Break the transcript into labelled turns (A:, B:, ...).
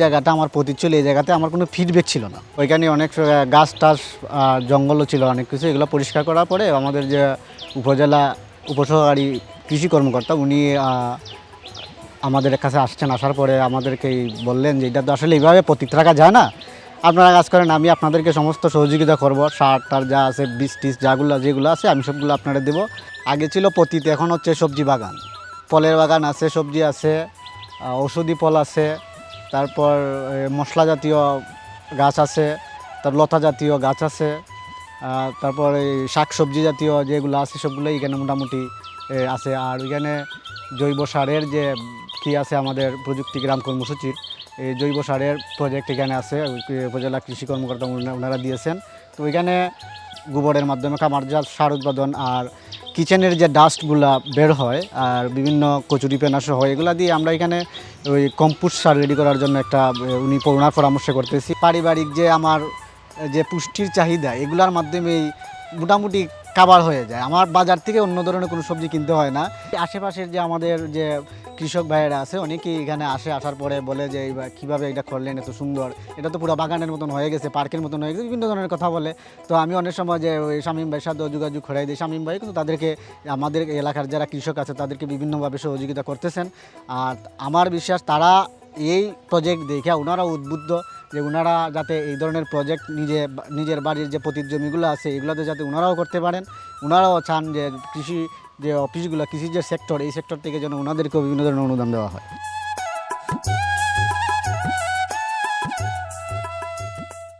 A: জায়গাটা আমার পতিত ছিল এই জায়গাতে আমার কোনো ফিডব্যাক ছিল না। ওইখানে অনেক গাছ টাস জঙ্গলও ছিল, অনেক কিছু, এগুলো পরিষ্কার করার পরে আমাদের যে উপজেলা উপসহকারী কৃষি কর্মকর্তা, উনি আমাদের কাছে আসছেন, আসার পরে আমাদেরকে বললেন যে, এটা তো আসলে এইভাবে পতিত রাখা যায় না। আপনারা কাজ করেন, আমি আপনাদেরকে সমস্ত সহযোগিতা করব। সার টার যা আছে, বীজ টিজ যাগুলো, যেগুলো আছে, আমি সবগুলো আপনারা দেবো। আগে ছিল পতিত, এখন হচ্ছে সবজি বাগান। ফলের বাগান আছে, সবজি আছে ঔষধি ফল আছে তারপর মশলা জাতীয় গাছ আছে, তার লতা জাতীয় গাছ আছে তারপর এই শাক সবজি জাতীয় যেগুলো আছে সবগুলোই এখানে মোটামুটি আছে। আর ওইখানে জৈব সারের যে কি আছে আমাদের প্রযুক্তি গ্রাম কর্মসূচির, এই জৈব সারের প্রজেক্ট এখানে আছে। উপজেলা কৃষি কর্মকর্তা ওনারা দিয়েছেন। তো ওইখানে গোবরের মাধ্যমে খামারজাত সার উৎপাদন আর কিচেনের যে ডাস্টগুলা বের হয় আর বিভিন্ন কচুরি পেনাশো হয়, এগুলো দিয়ে আমরা এখানে ওই কম্পোস্ট সার রেডি করার জন্য একটা উনি করোনার পরামর্শ করতেছি। পারিবারিক যে আমার যে পুষ্টির চাহিদা, এগুলার মাধ্যমেই মোটামুটি কাবার হয়ে যায়। আমার বাজার থেকে অন্য ধরনের কোনো সবজি কিনতে হয় না। আশেপাশের যে আমাদের যে কৃষক ভাইয়েরা আছে, অনেকেই এখানে আসে, আসার পরে বলে যে কীভাবে এটা করলেন এত সুন্দর? এটা তো পুরো বাগানের মতন হয়ে গেছে, পার্কের মতন হয়ে গেছে, বিভিন্ন ধরনের কথা বলে। তো আমি অনেক সময় যে, ওই শামীম ভাইয়ের সাথে যোগাযোগ করাই দিই। শামীম ভাই কিন্তু তাদেরকে, আমাদের এলাকার যারা কৃষক আছে, তাদেরকে বিভিন্নভাবে সহযোগিতা করতেছেন। আর আমার বিশ্বাস, তারা এই প্রজেক্ট দেখে ওনারা উদ্বুদ্ধ যে, ওনারা যাতে এই ধরনের প্রজেক্ট নিজে, নিজের বাড়ির যে পতির জমিগুলো আছে, এগুলোতে যাতে ওনারাও করতে পারেন। ওনারাও চান যে, কৃষি যে অফিসগুলো কৃষির যে সেক্টর এই সেক্টর থেকে যেন ওনাদেরকেও বিভিন্ন ধরনের অনুদান দেওয়া হয়।